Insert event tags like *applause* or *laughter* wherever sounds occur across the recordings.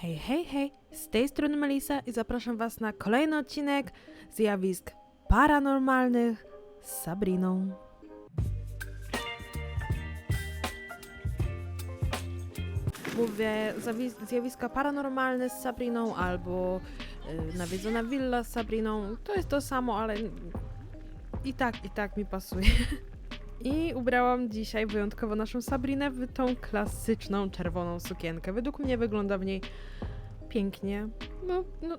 Hej, hej, hej, z tej strony Melisa i zapraszam Was na kolejny odcinek zjawisk paranormalnych z Sabriną. Mówię zjawiska paranormalne z Sabriną albo y, nawiedzona willa z Sabriną. To jest to samo, ale i tak, i tak mi pasuje. *laughs* I ubrałam dzisiaj wyjątkowo naszą Sabrinę w tą klasyczną czerwoną sukienkę. Według mnie wygląda w niej pięknie. No, no,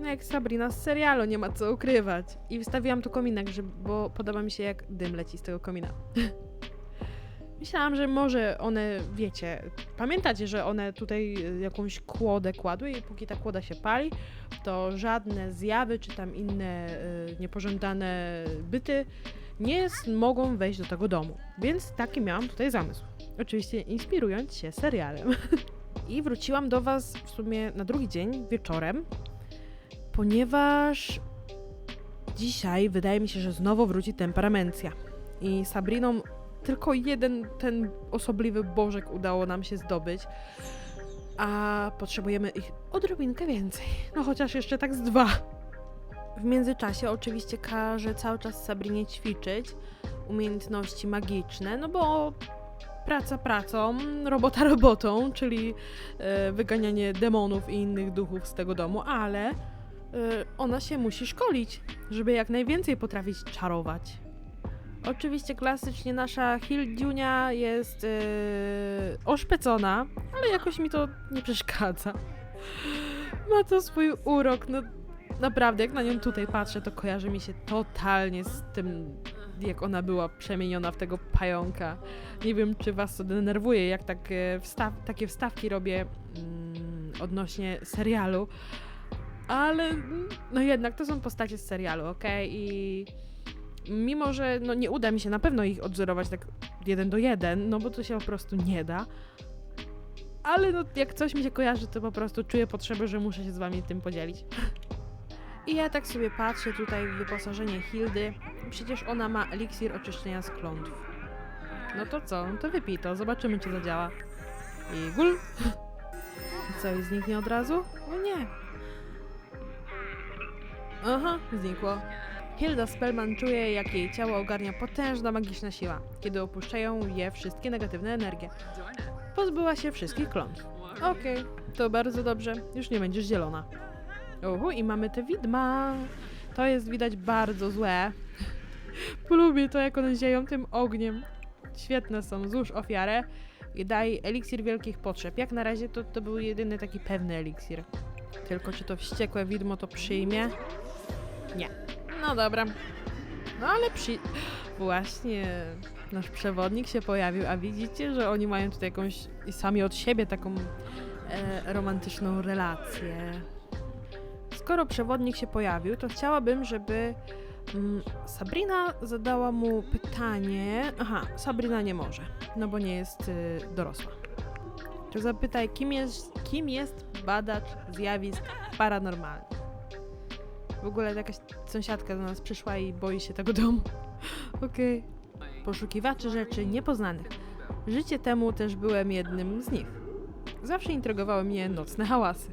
no jak Sabrina z serialu, nie ma co ukrywać. I wstawiłam tu kominek, żeby, bo podoba mi się jak dym leci z tego komina. *laughs* Myślałam, że może one, wiecie, pamiętacie, że one tutaj y, jakąś kłodę kładły i póki ta kłoda się pali, to żadne zjawy czy tam inne y, niepożądane byty nie mogą wejść do tego domu. Więc taki miałam tutaj zamysł. Oczywiście inspirując się serialem. *laughs* I wróciłam do Was w sumie na drugi dzień wieczorem, ponieważ dzisiaj wydaje mi się, że znowu wróci temperamencja. I Sabriną tylko jeden ten osobliwy bożek udało nam się zdobyć, a potrzebujemy ich odrobinkę więcej. No chociaż jeszcze tak z dwa. W międzyczasie oczywiście każę cały czas Sabrinie ćwiczyć umiejętności magiczne, no bo praca pracą, robota robotą, czyli e, wyganianie demonów i innych duchów z tego domu, ale e, ona się musi szkolić, żeby jak najwięcej potrafić czarować. Oczywiście klasycznie nasza Hildunia jest e, oszpecona, ale jakoś mi to nie przeszkadza. Ma to swój urok, no naprawdę, jak na nią tutaj patrzę, to kojarzy mi się totalnie z tym, jak ona była przemieniona w tego pająka. Nie wiem, czy was to denerwuje, jak tak, e, wstaw, takie wstawki robię mm, odnośnie serialu, ale mm, no jednak to są postacie z serialu, okej? I mimo, że no, nie uda mi się na pewno ich odzorować tak jeden do jeden, no bo to się po prostu nie da, ale no, jak coś mi się kojarzy, to po prostu czuję potrzebę, że muszę się z wami tym podzielić. *laughs* I ja tak sobie patrzę tutaj w wyposażenie Hildy. Przecież ona ma eliksir oczyszczenia z klątw. No to co? No to wypij to, zobaczymy czy zadziała. I gul! I co, i zniknie od razu? O nie! Aha, znikło. Hilda Spellman czuje, jak jej ciało ogarnia potężna magiczna siła, kiedy opuszczają je wszystkie negatywne energie. Pozbyła się wszystkich klątw. Okej, to bardzo dobrze, już nie będziesz zielona. Uhu, i mamy te widma. To jest widać bardzo złe. Polubię to, jak one zieją tym ogniem. Świetne są, złóż ofiarę i daj eliksir wielkich potrzeb. Jak na razie to, to był jedyny taki pewny eliksir. Tylko czy to wściekłe widmo to przyjmie? Nie. No dobra. No ale przy... *gasps* Właśnie nasz przewodnik się pojawił, a widzicie, że oni mają tutaj jakąś sami od siebie taką e, romantyczną relację. Skoro przewodnik się pojawił, to chciałabym, żeby mm, Sabrina zadała mu pytanie. Aha, Sabrina nie może, no bo nie jest y, dorosła. To zapytaj, kim jest, kim jest badacz zjawisk paranormalnych? W ogóle jakaś sąsiadka do nas przyszła i boi się tego domu. *laughs* Okej. Poszukiwacze rzeczy niepoznanych. Życie temu też byłem jednym z nich. Zawsze intrygowały mnie nocne hałasy.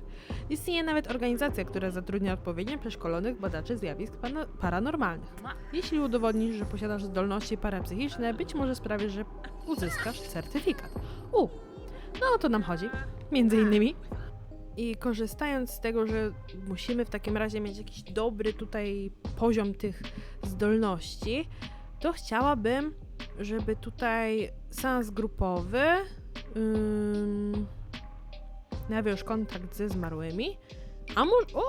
Istnieje nawet organizacja, która zatrudnia odpowiednio przeszkolonych badaczy zjawisk paranormalnych. Jeśli udowodnisz, że posiadasz zdolności parapsychiczne, być może sprawisz, że uzyskasz certyfikat. U, no o to nam chodzi. Między innymi. I korzystając z tego, że musimy w takim razie mieć jakiś dobry tutaj poziom tych zdolności, to chciałabym, żeby tutaj seans grupowy ym, nawiąż kontakt ze zmarłymi. A może. O!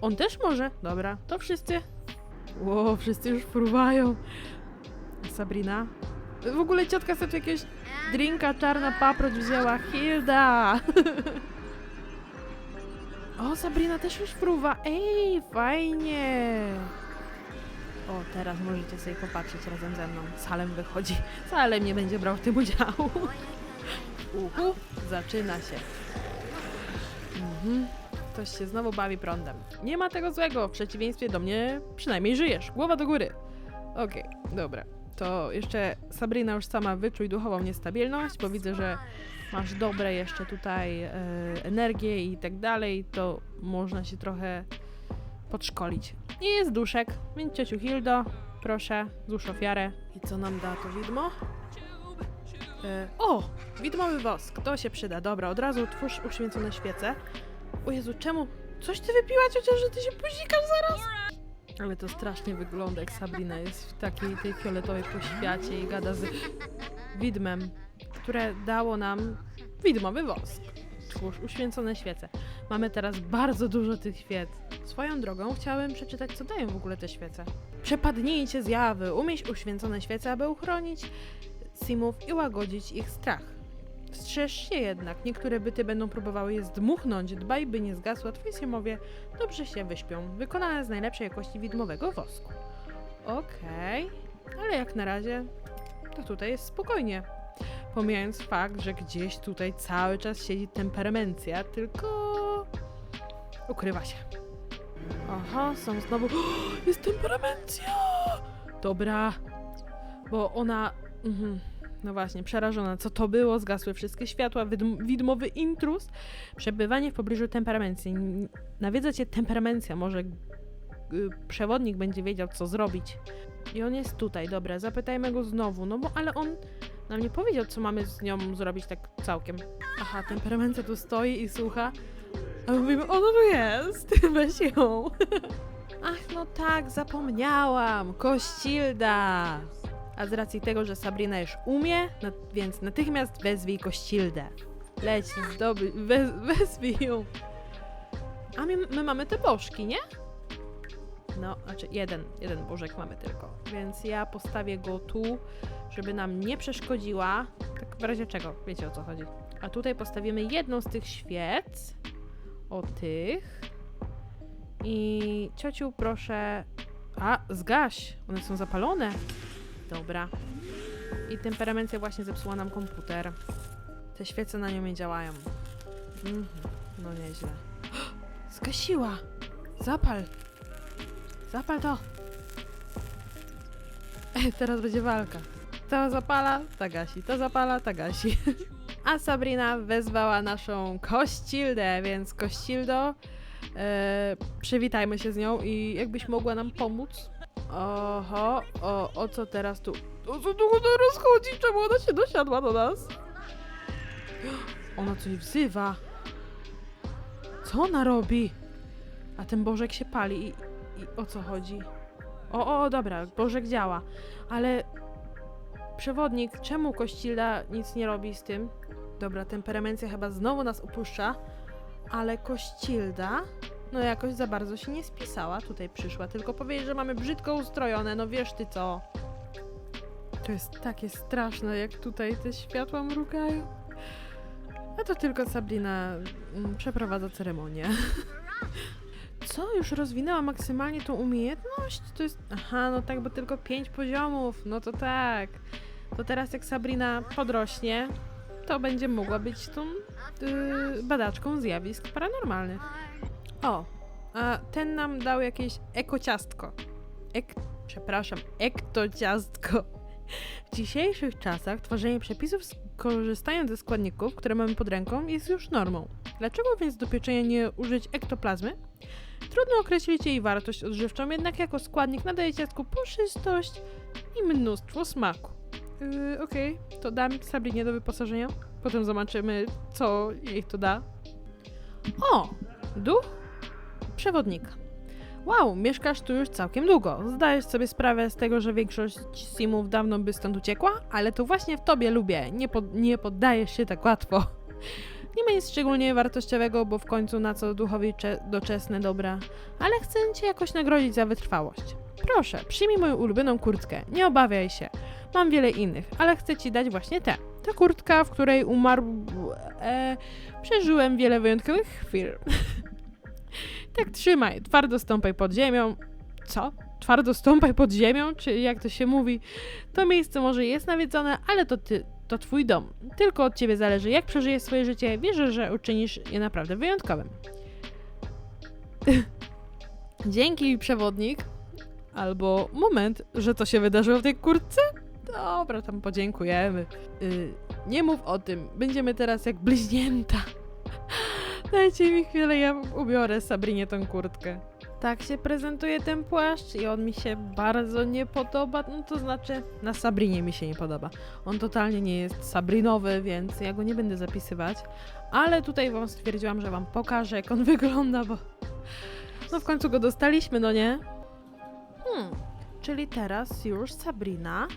On też może. Dobra, to wszyscy. Ło, wszyscy już fruwają. Sabrina. W ogóle ciotka sobie tu jakiegoś drinka czarna paproć wzięła. Hilda! *laughs* o, Sabrina też już fruwa. Ej, fajnie! O, teraz możecie sobie popatrzeć razem ze mną. Salem wychodzi. Salem nie będzie brał w tym udziału. *laughs* Uhu, zaczyna się. Mhm. Ktoś się znowu bawi prądem. Nie ma tego złego, w przeciwieństwie do mnie przynajmniej żyjesz. Głowa do góry. Okej, dobra. To jeszcze Sabrina już sama wyczuj duchową niestabilność, bo widzę, że masz dobre jeszcze tutaj e, energię i tak dalej, to można się trochę podszkolić. I jest duszek, więc ciociu Hildo, proszę, złóż ofiarę. I co nam da to widmo? E, o! Widmowy wosk, to się przyda. Dobra, od razu twórz uświęcone świece. O Jezu, czemu? Coś ty wypiła, ciocia, że ty się pozikasz zaraz? Ale to strasznie wygląda, jak Sabrina jest w takiej tej fioletowej poświacie i gada z widmem, które dało nam widmowy wosk. Twórz uświęcone świece. Mamy teraz bardzo dużo tych świec. Swoją drogą chciałem przeczytać, co dają w ogóle te świece. Przepadnijcie zjawy, umieść uświęcone świece, aby uchronić simów i łagodzić ich strach. Strzeż się jednak, niektóre byty będą próbowały je zdmuchnąć, dbaj by nie zgasła, twoi simowie dobrze się wyśpią, wykonane z najlepszej jakości widmowego wosku. Okej, ale jak na razie to tutaj jest spokojnie. Pomijając fakt, że gdzieś tutaj cały czas siedzi temperamencja, tylko ukrywa się. Aha, są znowu. *gasps* jest temperamencja! Dobra, bo ona. Mhm. No właśnie, przerażona. Co to było? Zgasły wszystkie światła, widm widmowy intrus. Przebywanie w pobliżu temperamencji. Nawiedza cię temperamencja. Może przewodnik będzie wiedział, co zrobić. I on jest tutaj, dobra, zapytajmy go znowu. No bo, ale on nam nie powiedział, co mamy z nią zrobić tak całkiem. Aha, temperamencja tu stoi i słucha. A my mówimy, ona tu jest, *laughs* weź ją. *laughs* Ach, no tak, zapomniałam. Kościlda. A z racji tego, że Sabrina już umie, no, więc natychmiast wezwij Kościldę. Leć, zdobyć, we, wezwij ją. A my, my mamy te bożki, nie? No, znaczy jeden, jeden bożek mamy tylko. Więc ja postawię go tu, żeby nam nie przeszkodziła. Tak w razie czego, wiecie o co chodzi. A tutaj postawimy jedną z tych świec. O tych. I ciociu, proszę. A, zgaś! One są zapalone. Dobra. I temperamencja właśnie zepsuła nam komputer. Te świece na nią nie działają. Mhm. No nieźle. *gasps* Zgasiła! Zapal! Zapal to! *laughs* Teraz będzie walka. To zapala, ta gasi. To zapala, ta gasi. *laughs* A Sabrina wezwała naszą Kościldę, więc Kościldo, e, przywitajmy się z nią i jakbyś mogła nam pomóc. Oho, o, o co teraz tu? O co tu teraz chodzi? Czemu ona się dosiadła do nas? Ona coś wzywa. Co ona robi? A ten Bożek się pali i, i o co chodzi? O, o, dobra, Bożek działa, ale przewodnik, czemu Kościlda nic nie robi z tym? Dobra, temperamencja chyba znowu nas opuszcza, ale Kościlda, no jakoś za bardzo się nie spisała, tutaj przyszła, tylko powiedzieć, że mamy brzydko ustrojone, no wiesz ty co. To jest takie straszne, jak tutaj te światła mrugają. A to tylko Sabrina mm, przeprowadza ceremonię. *laughs* Co? Już rozwinęła maksymalnie tą umiejętność? To jest... Aha, no tak, bo tylko pięć poziomów. No to tak. To teraz jak Sabrina podrośnie, to będzie mogła być tą yy, badaczką zjawisk paranormalnych. O, a ten nam dał jakieś ekociastko. Ek... Przepraszam, ektociastko. W dzisiejszych czasach tworzenie przepisów korzystając ze składników, które mamy pod ręką, jest już normą. Dlaczego więc do pieczenia nie użyć ektoplazmy? Trudno określić jej wartość odżywczą, jednak jako składnik nadaje ciastku puszystość i mnóstwo smaku. Yy, Okej, to dam Sabrinie do wyposażenia. Potem zobaczymy, co jej to da. O! Duch przewodnika. Wow, mieszkasz tu już całkiem długo. Zdajesz sobie sprawę z tego, że większość simów dawno by stąd uciekła, ale to właśnie w tobie lubię. Nie, pod, nie poddajesz się tak łatwo. *laughs* Nie ma nic szczególnie wartościowego, bo w końcu na co duchowi cze- doczesne dobra, ale chcę cię jakoś nagrodzić za wytrwałość. Proszę, przyjmij moją ulubioną kurtkę, nie obawiaj się. Mam wiele innych, ale chcę ci dać właśnie tę. Ta kurtka, w której umarł... E, przeżyłem wiele wyjątkowych chwil. *laughs* tak trzymaj, twardo stąpaj pod ziemią. Co? Twardo stąpaj pod ziemią? Czy jak to się mówi? To miejsce może jest nawiedzone, ale to ty, to twój dom. Tylko od ciebie zależy, jak przeżyjesz swoje życie. Wierzę, że uczynisz je naprawdę wyjątkowym. *laughs* Dzięki, przewodnik. Albo moment, że to się wydarzyło w tej kurtce? Dobra, tam podziękujemy. Y, Nie mów o tym. Będziemy teraz jak bliźnięta. Dajcie mi chwilę, ja ubiorę Sabrinie tą kurtkę. Tak się prezentuje ten płaszcz i on mi się bardzo nie podoba. No to znaczy, na Sabrinie mi się nie podoba. On totalnie nie jest sabrinowy, więc ja go nie będę zapisywać. Ale tutaj wam stwierdziłam, że wam pokażę, jak on *laughs* wygląda, bo no w końcu go dostaliśmy, no nie? Hmm, czyli teraz już Sabrina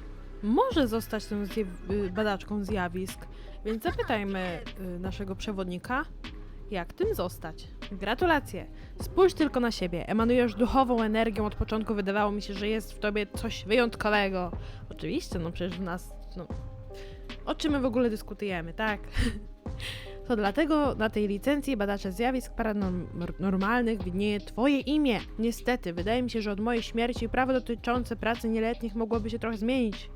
może zostać tą y, badaczką zjawisk, więc zapytajmy y, naszego przewodnika, jak tym zostać. Gratulacje! Spójrz tylko na siebie. Emanujesz duchową energią. Od początku wydawało mi się, że jest w tobie coś wyjątkowego. Oczywiście, no przecież w nas. No, o czym my w ogóle dyskutujemy, tak? *laughs* To dlatego na tej licencji badacze zjawisk paranormalnych widnieje Twoje imię. Niestety, wydaje mi się, że od mojej śmierci prawo dotyczące pracy nieletnich mogłoby się trochę zmienić,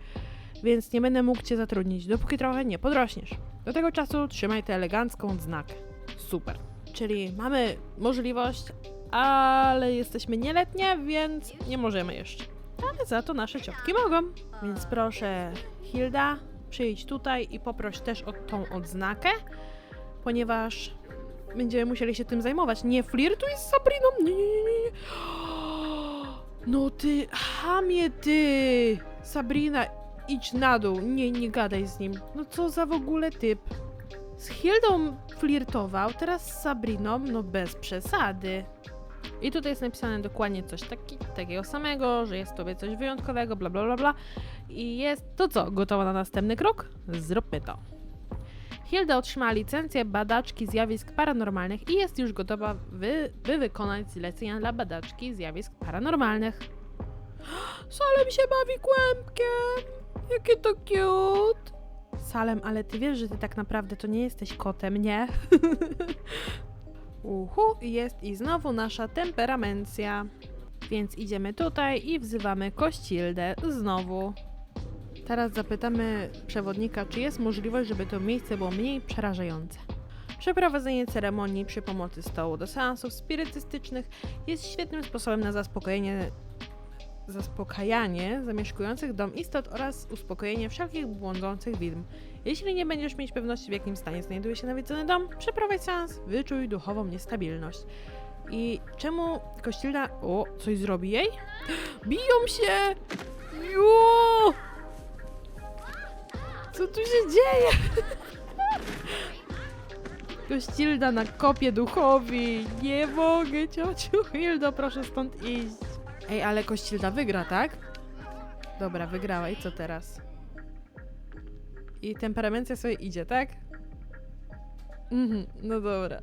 więc nie będę mógł Cię zatrudnić, dopóki trochę nie podrośniesz. Do tego czasu trzymaj tę elegancką odznakę. Super. Czyli mamy możliwość, ale jesteśmy nieletnie, więc nie możemy jeszcze. Ale za to nasze ciotki mogą. Więc proszę, Hilda, przyjdź tutaj i poproś też o tą odznakę, ponieważ będziemy musieli się tym zajmować. Nie flirtuj z Sabriną! Nie, nie, nie, nie. *gasps* No ty, hamie ty! Sabrina, idź na dół, nie, nie gadaj z nim. No co za w ogóle typ? Z Hildą flirtował, teraz z Sabriną, no bez przesady. I tutaj jest napisane dokładnie coś taki, takiego samego, że jest tobie coś wyjątkowego, bla bla bla bla. I jest to co? Gotowa na następny krok? Zróbmy to. Hilda otrzymała licencję badaczki zjawisk paranormalnych i jest już gotowa, wy, by wykonać zlecenia dla badaczki zjawisk paranormalnych. *gasps* Salem się bawi kłębkiem! Jakie to cute! Salem, ale ty wiesz, że ty tak naprawdę to nie jesteś kotem, nie? *laughs* Uhu, jest i znowu nasza temperamencja. Więc idziemy tutaj i wzywamy Kościldę znowu. Teraz zapytamy przewodnika, czy jest możliwość, żeby to miejsce było mniej przerażające. Przeprowadzenie ceremonii przy pomocy stołu do seansów spirytystycznych jest świetnym sposobem na zaspokojenie zaspokajanie zamieszkujących dom istot oraz uspokojenie wszelkich błądzących widm. Jeśli nie będziesz mieć pewności, w jakim stanie znajduje się nawiedzony dom, przeprowadź seans, wyczuj duchową niestabilność. I czemu Kościelna... O, coś zrobi jej? *gasps* Biją się! Jo! Co tu się dzieje? *laughs* Kościelda na kopie duchowi. Nie mogę, ciociu. Hildo, proszę stąd iść. Ej, ale Kościelda wygra, tak? Dobra, wygrała. I co teraz? I temperamencja sobie idzie, tak? Mhm, no dobra.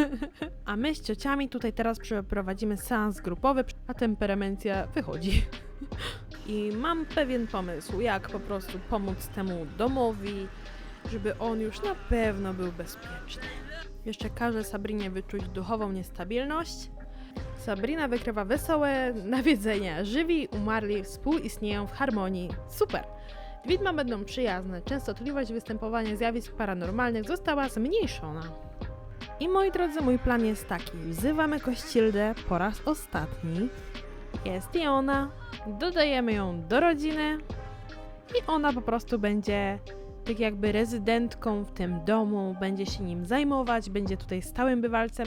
*laughs* A my z ciociami tutaj teraz przeprowadzimy seans grupowy, a temperamencja wychodzi. *laughs* I mam pewien pomysł, jak po prostu pomóc temu domowi, żeby on już na pewno był bezpieczny. Jeszcze każę Sabrinie wyczuć duchową niestabilność. Sabrina wykrywa wesołe nawiedzenia. Żywi umarli współistnieją w harmonii. Super! Widma będą przyjazne. Częstotliwość występowania zjawisk paranormalnych została zmniejszona. I moi drodzy, mój plan jest taki. Wzywamy Kościeldę po raz ostatni. Jest i ona. Dodajemy ją do rodziny. I ona po prostu będzie tak jakby rezydentką w tym domu, będzie się nim zajmować, będzie tutaj stałym bywalcem.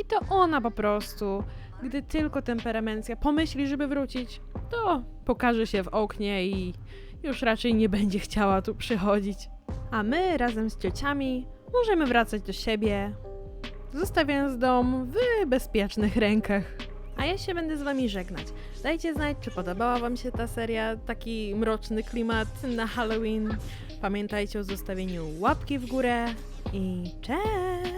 I to ona po prostu, gdy tylko temperamencja pomyśli, żeby wrócić, to pokaże się w oknie i już raczej nie będzie chciała tu przychodzić. A my razem z ciociami możemy wracać do siebie, zostawiając dom w bezpiecznych rękach. A ja się będę z wami żegnać. Dajcie znać, czy podobała wam się ta seria, taki mroczny klimat na Halloween. Pamiętajcie o zostawieniu łapki w górę i cześć!